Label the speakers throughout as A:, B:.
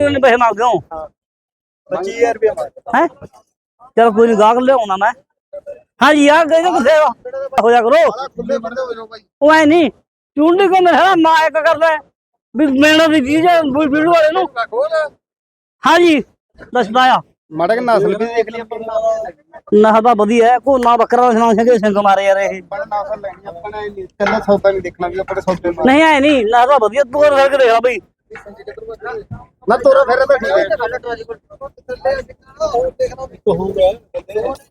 A: ਨਹੀਂ ਪੈਸੇ ਮੰਗ ਕਿਉਂ
B: 25000 ਰੁਪਏ ਮੰਗਦਾ
A: ਹੈ? ਚਲ ਕੋਈ ਨਹੀਂ ਗਾਹਕ ਲਿਆਉਣਾ ਮੈਂ। ਹਾਂਜੀ ਯਾਰ ਗਏ ਤਾਂ ਵਾ? ਹੋ ਜਾ ਕਰੋ।
B: ਖੁੱਲੇ ਬੰਦੇ ਹੋ ਜਾਓ ਭਾਈ।
A: ਉਹ ਐ ਨਹੀਂ ਚੁੰਡੀ ਕੋ ਮੇਰਾ ਨਾ ਇੱਕ ਕਰਦਾ ਹੈ, ਵੀ ਮੈਨਾਂ ਦੀ ਚੀਜ਼ ਹੈ ਵੀਡੀਓ ਵਾਲੇ ਨੂੰ।
B: ਖੋਲ।
A: ਹਾਂਜੀ ਦੱਸਦਾ ਆ
B: ਮੜਕ ਨਸਲ ਵੀ ਦੇਖ ਲਈ ਆਪਾਂ
A: ਨਾ। ਤਾਂ ਵਧੀਆ ਹੈ ਕੋ ਨਾ ਬੱਕਰਾ ਦਾ ਸੁਣਾ ਸੰਗੇ ਸਿੰਘ ਮਾਰੇ ਯਾਰ ਇਹ।
B: ਬੜਾ ਨਸਲ ਲੈਣੀ ਆਪਾਂ ਨੇ ਨਹੀਂ ਕੱਲਾ ਸੌਦਾ ਨਹੀਂ ਦੇਖਣਾ ਵੀ ਆਪਣੇ ਸੌਦੇ ਮਾਰ
A: ਨਹੀਂ ਐ ਨਹੀਂ ਨਾ ਤਾਂ ਵਧੀਆ ਤੂੰ ਹੋਰ ਕਰਕੇ ਦੇਖ ਲਾ ਬਈ।
B: ਨਾ ਤੋਰਾ ਫੇਰਾ ਤਾਂ ਠੀਕ ਹੈ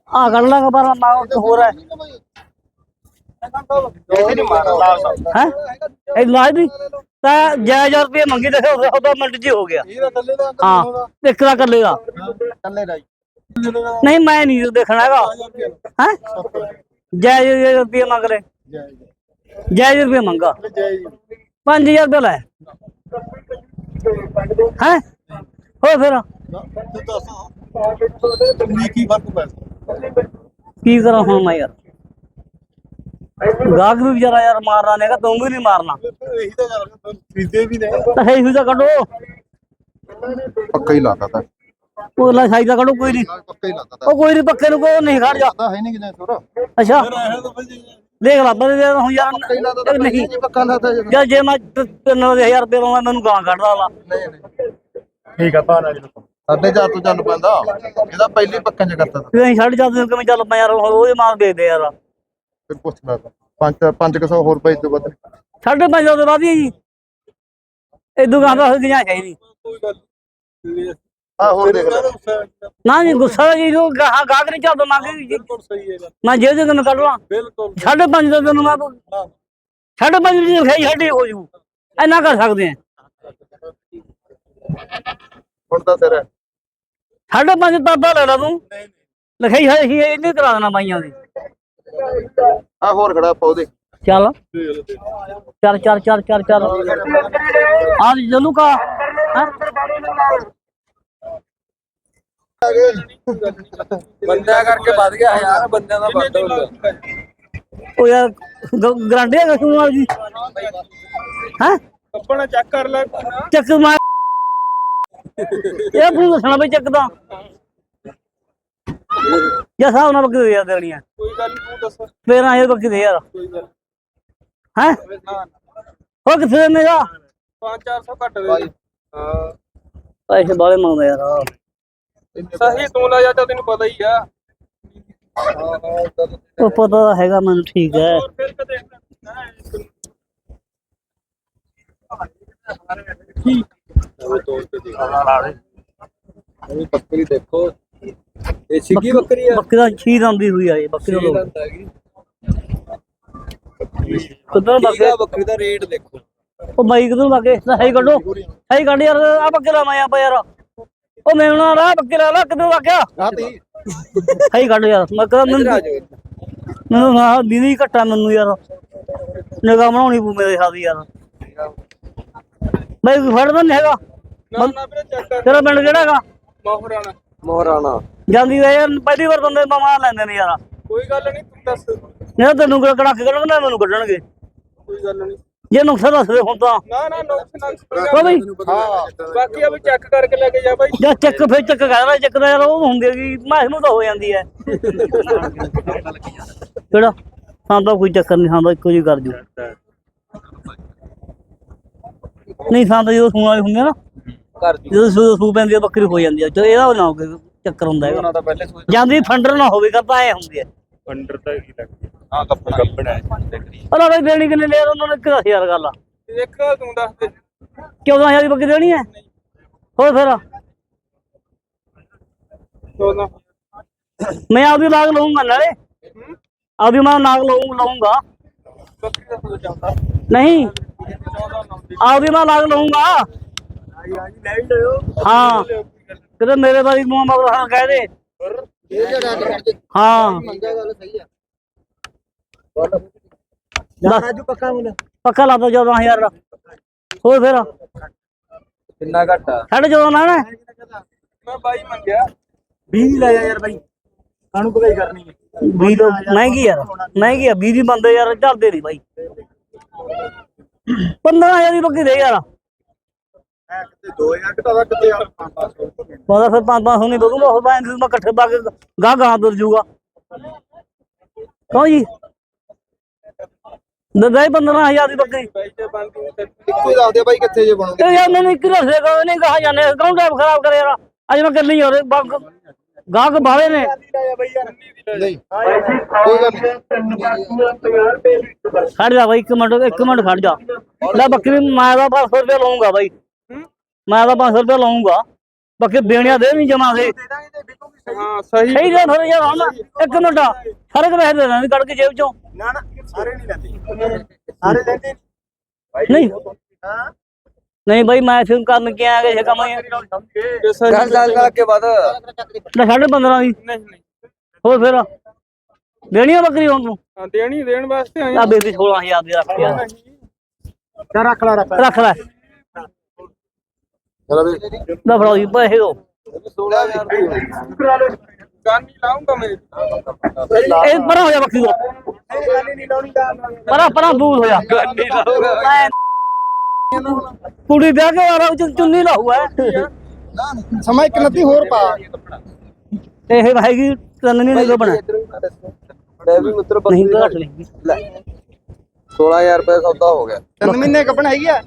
A: ਆ ਕੱਢ ਲਾਂਗਾ ਪਰ ਨਾ ਇੱਕ ਹੋਰ ਹੈ
B: ਇਹ ਨਹੀਂ ਮਾਰਦਾ
A: ਹੈ ਇਹ ਲਾਜ ਵੀ ਤਾਂ ਜਾਇਜ਼ ਰੁਪਏ ਮੰਗੀ ਦੇਖੋ ਉਹਦਾ ਮਿੰਟ ਜੀ ਹੋ ਗਿਆ
B: ਇਹਦਾ ਥੱਲੇ ਦਾ
A: ਹਾਂ ਇੱਕ ਦਾ ਕੱਲੇ ਦਾ
B: ਥੱਲੇ ਦਾ
A: ਨਹੀਂ ਮੈਂ ਨਹੀਂ ਦੇਖਣਾ ਹੈਗਾ ਹੈ ਜਾਇਜ਼ ਰੁਪਏ ਮੰਗ ਲੈ ਜਾਇਜ਼ ਰੁਪਏ ਮੰਗਾ 5000 ਰੁਪਏ ਲੈ ਹੈ? ਹੋ ਫਿਰ?
B: ਤੂੰ ਦੱਸ। ਤੂੰ ਕੀ ਫ਼ਰਕ ਪੈਂਦਾ
A: ਕੀ ਕਰਾਂ ਹੁਣ ਮੈਂ ਯਾਰ? ਗਾਹਕ ਵੀ ਵਿਚਾਰਾ ਯਾਰ ਮਾਰਨਾ ਨੇਗਾ ਤੂੰ ਵੀ ਨਹੀਂ ਮਾਰਨਾ।
B: ਇਹੀ ਤਾਂ ਗੱਲ ਖਰੀਦੇ ਵੀ ਨੇ।
A: ਤਾਂ ਹੈ ਹੀ ਤਾਂ ਕੱਢੋ।
B: ਪੱਕਾ ਹੀ ਲਾਤਾ ਤਾਂ।
A: ਉਹ ਲੈ ਸਾਈ ਦਾ ਕੱਢੋ ਕੋਈ ਨਹੀਂ
B: ਪੱਕਾ ਹੀ ਲਾਤਾ
A: ਉਹ ਕੋਈ ਨਹੀਂ ਪੱਕੇ ਨੂੰ ਕੋਈ ਨਹੀਂ ਖੜ ਜਾ।
B: ਹੈ ਨਹੀਂ ਕਿਨੇ ਤੋਰਾ
A: ਅੱਛਾ। ਦੇਖ ਲਾ ਬੰਦੇ ਦੇ ਹੁਣ ਯਾਰ ਇਹ ਨਹੀਂ।
B: ਜੀ ਪੱਕਾ ਲਾਤਾ ਜੀ
A: ਯਾਰ। ਜੇ ਮੈਂ 3000 ਰੁਪਏ ਲਵਾਂ ਮੈਨੂੰ ਗਾਂ ਕੱਢਦਾ ਲਾ।
B: ਠੀਕ ਆ ਭਾਣਾ ਜੀ ਸਾਡੇ ਜਾ ਤੋਂ ਚੱਲ ਪੈਂਦਾ। ਇਹਦਾ ਪਹਿਲੀ ਪੱਕਾਂ ਚ ਕਰਤਾ ਤਾ।
A: ਤੂੰ ਅਸੀਂ ਛੱਡ ਜਾਂਦੇ ਕਿਵੇਂ ਚੱਲ ਪਾ ਯਾਰ ਉਹਦੇ ਮਾਲ ਵੇਚਦੇ ਯਾਰ।
B: ਫਿਰ ਪੁੱਛ ਲਾ। ਪੰਜ ਪੰਜ ਕੁ ਸੌ ਹੋਰ ਪੈ ਤੋਂ ਵੱਧ
A: ਸਾਢੇ ਪੰਜ ਸੌ ਤੋਂ ਬਾਅਦ ਹੀ ਜੀ। ਇਦੋਂ ਗਾਂ ਦਾ ਗਿਆ ਚਾਹੀਦੀ
B: ਆ ਹੋਰ ਦੇਖ ਲੈ।
A: ਨਾ ਜੀ ਗੁੱਸਾ ਜੀ ਉਹ ਗਾਹ ਗਾਹਕ ਨਹੀਂ ਚੱਲਦਾ ਮੰਗ ਜੀ
B: ਸਹੀ ਹੈ
A: ਮੈਂ ਜੇ ਜੇ ਤੈਨੂੰ ਕੱਢ ਲਾਂ।
B: ਬਿਲਕੁਲ
A: ਸਾਢੇ ਪੰਜ ਦਾ ਤੈਨੂੰ ਮੈਂ ਸਾਢੇ ਪੰਜ ਦੀ ਲਿਖਾਈ ਸਾਡੀ ਹੋ ਜੂ। ਇੰਨਾ ਕਰ ਸਕਦੇ ਆ।
B: ਹੁਣ ਤਾਂ ਤੇਰਾ
A: ਸਾਢੇ ਪੰਜ ਤਾਦਾ ਲੈ ਲਾ ਤੂੰ। ਲਿਖਾਈ ਹੈ ਹੀ ਇਹਨੇ ਕਰਾ ਦੇਣਾ ਬਾਈਆਂ ਦੀ।
B: ਆ ਹੋਰ ਖੜਾ ਪਾ ਉਹਦੇ।
A: ਚੱਲ। ਚੱਲ ਚੱਲ ਚੱਲ ਚੱਲ ਚੱਲ। ਆ ਜਲੂ ਕਾ ਹੈਂ?
C: ਬੰਦਿਆਂ ਕਰਕੇ ਵੱਧ ਗਿਆ ਯਾਰ ਬੰਦਿਆਂ ਦਾ ਵੱਧ ਹੁੰਦਾ
A: ਉਹ ਯਾਰ ਗਰੰਟੀ ਹੈ ਕਸੂ ਨਾਲ ਜੀ ਹੈ?
B: ਆਪਣਾ ਚੈੱਕ ਕਰ ਲੈ।
A: ਚੱਕ ਮਾਰ। ਇਹ ਤੂੰ ਦੱਸਣਾ ਬਈ ਚੱਕ ਦਾ। ਜਾਂ ਸਾਹ ਨਾਲ ਬੱਕਰੀ ਦੇ ਯਾਰ ਦੇਣੀਆਂ
B: ਕੋਈ ਗੱਲ ਨੀ, ਤੂੰ ਦੱਸ।
A: ਫੇਰ ਆਏ ਬੱਕਰੀ ਦੇ ਯਾਰ।
B: ਕੋਈ ਗੱਲ
A: ਹੈ
B: ਹਾਂ?
A: ਉਹ ਕਿੱਥੇ ਮੇਰਾ
B: 5-400 ਘੱਟ ਦੇ। ਦੇ ਹਾਂ।
A: ਪੈਸੇ ਬਾਲੇ ਮੰਗਦਾ ਯਾਰ।
B: ਸਹੀ ਤੂੰ ਲਾ ਜਾ ਤਾਂ ਤੈਨੂੰ ਪਤਾ ਹੀ ਆ।
A: ਉਹ ਪਤਾ ਤਾਂ ਹੈਗਾ ਮੈਨੂੰ ਠੀਕ ਹੈ।
B: ਫਿਰ ਕਦੇ
C: ਬੱਕਰੀ ਦੇਖੋ ਇਹ ਸਿੱਗੀ ਬੱਕਰੀ ਆ।
A: ਬੱਕਰੀ ਦਾ ਛੀਰ ਆਉਂਦੀ ਹੋਈ ਆ ਇਹ ਬੱਕਰੀ ਦਾ ਲੋਕ।
C: ਦੰਦ ਠੀਕ
A: ਬੱਕਰੇ
C: ਦਾ ਰੇਟ ਦੇਖੋ।
A: ਉਹ ਬਾਈ ਕਿੱਧਰ ਲੱਗੇ? ਸਹੀ ਕੱਢੋ। ਸਹੀ ਕੱਢ ਯਾਰ ਆ ਬੱਕਰਾ ਮੈਂ ਆਪਾਂ ਯਾਰ। ਉਹ ਮੇਵਣਾ ਰਾ ਬੱਕਰਾ ਲਾ ਕਿੱਧਰ ਲੱਗਿਆ
B: ਆ ਤੀ
A: ਸਹੀ ਕੱਢ ਯਾਰ ਮੈਂ ਕਹਾਂ ਮੈਨੂੰ ਨਾ ਦੀਦੀ ਘਟਾ ਮੈਨੂੰ ਯਾਰ। ਨਿਗਾਹ ਬਣਾਉਣੀ ਪੂ ਮੇਰੇ ਸਾਥ ਯਾਰ। ਮੈਂ ਕੋਈ ਫੜਦਾ ਨਹੀਂ ਹੈਗਾ।
B: ਨਾ ਨਾ ਵੀਰੇ ਚੈੱਕ ਕਰ।
A: ਤੇਰਾ ਪਿੰਡ ਕਿਹੜਾ ਹੈਗਾ?
B: ਮੋਹਰਾਣਾ।
C: ਮੋਹਰਾਣਾ।
A: ਜਾਂਦੀ ਵੇ ਯਾਰ ਪਹਿਲੀ ਵਾਰ ਬੰਦੇ ਮਾਮਾ ਲੈਂਦੇ ਨੇ ਯਾਰ।
B: ਕੋਈ ਗੱਲ ਨਹੀਂ ਤੂੰ ਦੱਸ।
A: ਨਹੀਂ ਤੈਨੂੰ ਕਿਹੜਾ ਕੜਾਕੇ ਮੈਨੂੰ ਕੱਢਣਗੇ।
B: ਕੋਈ ਗੱਲ ਨਹੀਂ।
A: ਜੇ ਨੁਕਸਾ ਦੱਸ ਦੇ ਹੁਣ ਤਾਂ।
B: ਨਾ ਨਾ ਨੁਕਸ
A: ਬਈ?
B: ਹਾਂ ਬਾਕੀ ਆ ਵੀ ਚੈੱਕ ਕਰਕੇ ਲੈ ਕੇ ਜਾ ਬਾਈ।
A: ਜਾਂ ਚੱਕ ਫੇਰ ਚੱਕ ਕਰਦਾ ਚੱਕ ਦਾ ਯਾਰ ਉਹ ਹੁੰਦੀ ਹੈਗੀ ਮਾਸ ਨੂੰ ਤਾਂ ਹੋ ਜਾਂਦੀ ਹੈ। ਕਿਹੜਾ? ਹਾਂ ਤਾਂ ਕੋਈ ਚੱਕਰ ਨਹੀਂ ਹਾਂ ਤਾਂ ਇੱਕੋ ਜਿਹੀ ਕਰ ਜੂ। ਨਹੀਂ ਹਾਂ ਤਾਂ ਜਦੋਂ ਸੂਣ ਵਾਲੀ ਹੁੰਦੀ ਨਾ
C: ਕਰ
A: ਜਦੋਂ ਸੂ ਸੂ ਪੈਂਦੀ ਆ ਬੱਕਰੀ ਹੋ ਜਾਂਦੀ ਆ ਚਲੋ ਇਹਦਾ ਨਾ ਕੋਈ ਚੱਕਰ ਹੁੰਦਾ ਹੈਗਾ। ਜਾਂਦੀ ਫੰਡਰ ਨਾ ਹੋਵੇ ਕਰਤਾ ਐ ਹੁੰਦੀ ਹੈ।
B: ਅੰਡਰ ਤਾਂ ਕੀ ਲੱਗਦਾ ਆ ਕੱਪੜਾ ਕੱਪੜਾ ਹੈ। ਦੇਖਰੀ
A: ਪਰ ਉਹਨੇ ਦੇਣੀ ਕਿੰਨੇ ਲਿਆ ਉਹਨਾਂ ਨੇ 10000 ਗੱਲ ਆ
B: ਇੱਕ ਤੂੰ ਦੱਸ ਦੇ।
A: 14000 ਦੀ ਬੱਕਰੀ ਦੇਣੀ ਹੈ? ਹੋਰ ਫਿਰ।
B: ਚੌਦਾਂ
A: ਮੈਂ ਨਾਗ ਲਊਂਗਾ ਨਾਲੇ। ਆਪਦੀ ਮੈਂ ਨਾਗ
B: ਬੱਕਰੀ ਦਾ
A: ਨਹੀਂ।
B: ਦੀ।
A: ਆਪਦੀ ਮੈਂ ਨਾਗ
B: ਹੀ
A: ਹਾਂ। ਕਿਤੇ ਮੇਰੇ ਬਾਰੀ ਮੂੰਹ ਮਗਰ ਹਾਂ ਕਹਿ ਦੇ।
B: ਇਹ ਜਿਹੜਾ ਨਹੀਂ
A: ਹਾਂ
B: ਮੰਗਿਆ ਗੱਲ ਸਹੀ ਆ
A: ਦੱਸ
B: ਰਾਜੂ ਪੱਕਾ ਮੁੰਡਾ
A: ਪੱਕਾ ਲਾ ਦੋ 14000 ਦਾ। ਹੋਰ ਫਿਰ?
C: ਕਿੰਨਾ ਘੱਟ ਆ?
A: ਸਾਢੇ 14 ਲਾਣਾ ਹੈ?
B: ਮੈਂ ਬਾਈ ਮੰਗਿਆ।
A: 20 ਲੈ ਜਾ ਯਾਰ ਬਾਈ। ਕਾਹਨੂੰ ਭਗਾਈ ਕਰਨੀ ਹੈ? 20 ਤੋਂ ਮਹਿੰਗੀ ਯਾਰ ਮਹਿੰਗੀ ਆ। 20 ਦੀ ਬੰਦੇ ਯਾਰ ਚੱਲਦੇ ਨਹੀਂ ਬਾਈ। 15000 ਦੀ ਬੱਕਰੀ ਦੇ ਯਾਰ।
B: ਕਿਤੇ 2000 ਘਟਾਦਾ ਕਿਤੇ 500
A: ਉਹਦਾ ਫਿਰ ਪੰਜ ਪੰਜ ਸੌ ਨਹੀਂ ਬਦੂਗਾ ਹੋਰ ਮੈਂ ਮੈਂ ਇਕੱਠੇ ਪਾ ਕੇ ਗਾਹ ਗਾਹ ਤੁਰ ਜੂਗਾ। ਕਹੋ ਜੀ? ਦਦਾਈ 15000 ਦੀ ਬੱਕਰੀ।
B: ਇੱਕੋ ਹੀ ਦੱਸਦੇ ਬਾਈ ਕਿੱਥੇ ਜੇ ਬਣੂਗੇ।
A: ਇਹ ਯਾਰ ਮੈਨੂੰ ਇੱਕ ਰਸੇ ਕਹੋ ਨਹੀਂ ਕਹਾ ਜਾਂਦੇ ਕੌਣ ਟਾਈਮ ਖਰਾਬ ਕਰੇ ਯਾਰ? ਅੱਜ ਮੈਂ ਕੱਲੀ ਹੋ ਰਹੀ ਗਾਹਕ ਬਾਵੇ ਨੇ।
B: ਨਹੀਂ। ਕੋਈ ਗੱਲ ਨਹੀਂ।
A: ਖੜ ਜਾ ਬਾਈ ਇੱਕ ਮਿੰਟ ਇੱਕ ਮਿੰਟ ਖੜ ਜਾ। ਲੈ ਬੱਕਰੀ ਮੈਂ ਦਾ 500 ਰੁਪਏ ਲਵਾਂਗਾ ਬਾਈ। ਮੈਂ ਦਾ 500 ਰੁਪਏ ਲਵਾਂਗਾ ਬੱਕਰੀ ਦੇਣਿਆ ਦੇ ਨਹੀਂ ਜਮਾ ਦੇ।
C: ਹਾਂ ਸਹੀ
A: ਸਹੀ ਗੱਲ ਫਿਰ ਯਾਰ ਹੁਣ ਇੱਕ ਮਿੰਟ ਫ਼ਰਕ ਵੇਖ ਦੇ ਨਾ ਕੱਢ ਕੇ ਜੇਬ ਚੋਂ।
B: ਨਾ ਨਾ ਸਾਰੇ ਨਹੀਂ ਲੈਂਦੇ। ਸਾਰੇ ਲੈਂਦੇ
A: ਨਹੀਂ। ਨਹੀਂ। ਬਾਈ ਮੈਂ ਫਿਲਮ ਕਰਨ ਕੇ ਆਇਆ ਇਹ ਕੰਮ ਹੀ ਹੈ।
C: ਚੱਲ ਚੱਲ ਚੱਲ ਕੇ ਬਾਅਦ
A: ਲੈ ਸਾਢੇ 15 ਦੀ
C: ਨਹੀਂ ਨਹੀਂ।
A: ਹੋਰ ਫਿਰ? ਦੇਣੀ ਆ ਬੱਕਰੀ ਹੁਣ ਤੂੰ?
C: ਹਾਂ, ਦੇਣੀ ਦੇਣ ਵਾਸਤੇ ਆਏ
A: ਆ ਬੇਬੀ 16000 ਦੀ ਰੱਖ ਯਾਰ
B: ਰੱਖ ਲੈ। ਰੱਖ
A: ਲੈ।
B: ਚਲ ਵੀ।
A: ਲੈ ਫੜਾਓ ਜੀ ਪੈਸੇ ਦੋ
C: 16000 ਦੀ ਗਾਨੀ ਲਾਉਂਗਾ ਮੈਂ
A: ਇਹ ਪਰਾਂ ਹੋ ਜਾ ਬੱਕਰੀ ਦੋ ਪਰਾਂ ਪਰਾਂ ਦੂਰ ਹੋ ਜਾ।
C: ਗਾਨੀ ਲਾਉਂਗਾ
A: ਐਂ ਕੁੜੀ ਵਿਆਹ ਕੇ ਆ ਰਹਾ ਚੁੰਨੀ ਲਾਹੂ ਹੈ
B: ਸਮਾਂ ਇੱਕ ਨੱਤੀ ਹੋਰ ਪਾ।
A: ਇਹ ਹੈਗੀ ਤਿੰਨ ਨਹੀਂ ਨਿਕਲ ਬਣਾ।
C: ਲੈ ਵੀ ਮਿੱਤਰ
A: ਨਹੀਂ ਘੱਟ ਨਹੀਂ।
C: ਲੈ। 16000 ਰੁਪਏ ਸੌਦਾ ਹੋ ਗਿਆ।
B: ਤਿੰਨ ਮਹੀਨੇ ਕੱਪਣ ਹੈਗੀ ਆ।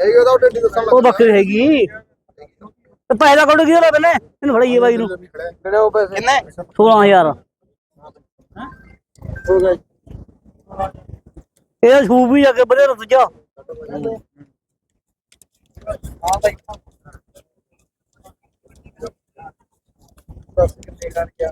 B: ਹੈਗੀ ਉਹਦਾ ਡੇਡੀ ਦੱਸਣ
A: ਉਹ ਬੱਕਰੀ ਹੈਗੀ। ਤੇ ਪੈਸਾ ਕੋਲ ਕੀ ਹੋਣਾ ਬਨੇ ਇਹਨੂੰ ਫੜਾਈਏ ਬਾਈ ਨੂੰ।
C: ਕਿਹੜੇ ਉਹ ਪੈਸੇ?
B: ਕਿੰਨੇ?
A: 16000
B: ਹੋ
A: ਇਹ ਸੂਪ ਵੀ ਅੱਗੇ ਬਦੇ ਰੁੱਜਾ
B: ਹਾਂ ਬਾਈ। ਦੱਸ ਕਿੰਨੇ ਕਰ ਗਿਆ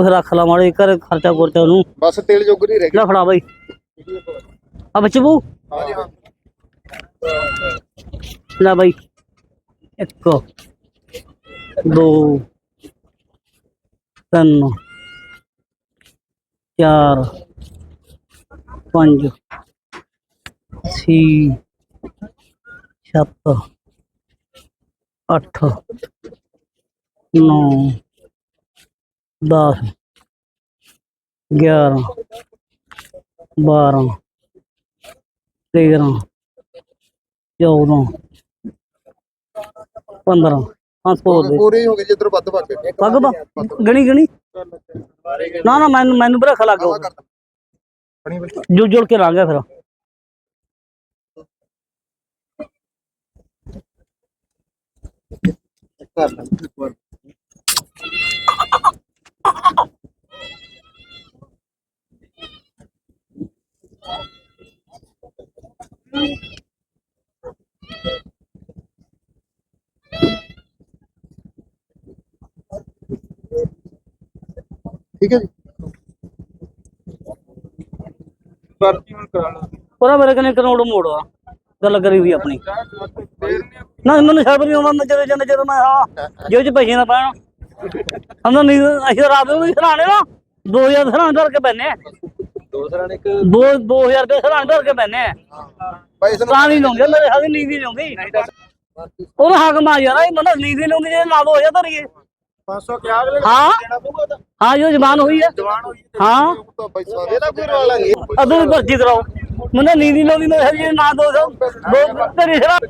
A: ਕੁਛ ਰੱਖ ਲਾ ਮਾੜੇ ਘਰ ਖਰਚਾ ਖੁਰਚਾ ਉਹਨੂੰ।
B: ਬਸ ਤੇਲ ਜੋਗਰੀ ਰਹਿ
A: ਲੈ ਫੜਾ ਬਾਈ। ਆ ਬੱਚੂ
B: ਹਾਂਜੀ ਹਾਂ।
A: ਲੈ ਬਾਈ। ਇੱਕ ਦੋ ਤਿੰਨ ਚਾਰ ਪੰਜ ਛੇ ਸੱਤ ਅੱਠ ਨੌ ਦਸ ਗਿਆਰਾਂ ਬਾਰਾਂ ਤੇਰਾਂ ਚੌਦਾਂ ਪੰਦਰਾਂ। ਪੰਜ ਸੌ ਦੇ।
B: ਪੂਰੀ ਹੋ ਗਈ ਜਿੱਧਰ ਵੱਧ ਵੱਧ।
A: ਪੱਗ ਬਾ ਗਣੀ ਗਣੀ। ਨਾ ਨਾ ਮੈਨੂੰ ਮੈਨੂੰ ਬਰਖ ਲੱਗ ਜੁੜ ਜੁੜ ਕੇ ਲਾ ਗਿਆ ਫਿਰ।
B: ਕਰ ਠੀਕ ਹੈ ਜੀ।
C: ਪਰਚੀ ਹੁਣ ਕਰਾ ਲਾ
A: ਉਹਦਾ ਮੇਰੇ ਕਨੇ ਕਰੋੜ ਮੋੜ ਆ ਗੱਲ ਕਰੀ ਹੋਈ ਆਪਣੀ। ਨਾ ਮੈਨੂੰ ਸ਼ਰਮ ਨਹੀਂ ਆਉਂਦਾ ਜਦੋਂ ਜਦੋਂ ਜਦੋਂ ਮੈਂ ਹਾਂ ਜੇ ਚ ਪੈਸੇ ਨਾ ਪੈਣ। ਅੰਦਰ ਨਹੀਂ ਅਸੀਂ ਰਾਤ ਨੂੰ ਵੀ ਸਰਾਣੇ ਨਾ। 2000 ਸਰਾਣੇ ਧਰ ਕੇ ਪੈਨੇ
C: ਦੂਸਰਾ ਨੇ ਇੱਕ
A: ਦੋ 2000 ਦੇ ਸਰਾਣੇ ਧਰ ਕੇ ਪੈਨੇ
B: ਭਾਈ ਇਸ ਨੂੰ
A: ਤਾਂ ਨਹੀਂ ਲਾਉਂਦੇ ਮੇਰੇ ਹਾਦੀ ਨੀਂਦ ਹੀ ਨਹੀਂ ਆਉਂਦੀ। ਉਹਦਾ ਹੱਕ ਮਾ ਯਾਰ ਇਹ ਮੈਨੂੰ ਹੀ ਨਹੀਂ ਆਉਂਦੀ ਜੇ ਨਾ 2000 ਧਰੀਏ।
B: 500 ਕਿਆ ਅਗਲੇ
A: ਹਾਂ।
B: ਦੇਣਾ ਪਊਗਾ ਤਾਂ।
A: ਹਾਂ ਜੋ ਜ਼ਬਾਨ ਹੋਈ ਹੈ
B: ਜਵਾਨ ਹੋਈ
A: ਹਾਂ।
B: ਤਾਂ ਪੈਸਾ ਇਹਦਾ ਕੋਈ ਰਵਾ ਲਾਂਗੇ
A: ਅਦੋਂ ਵੀ ਭਰਤੀ ਕਰਾਓ। ਮੈਨੂੰ ਨੀਂਦ ਹੀ ਨਹੀਂ ਆਉਂਦੀ ਮੈਂ ਹਜੇ ਨਾ ਦੋ ਦੋ ਤੇਰੀ ਸ਼ਰਾਬ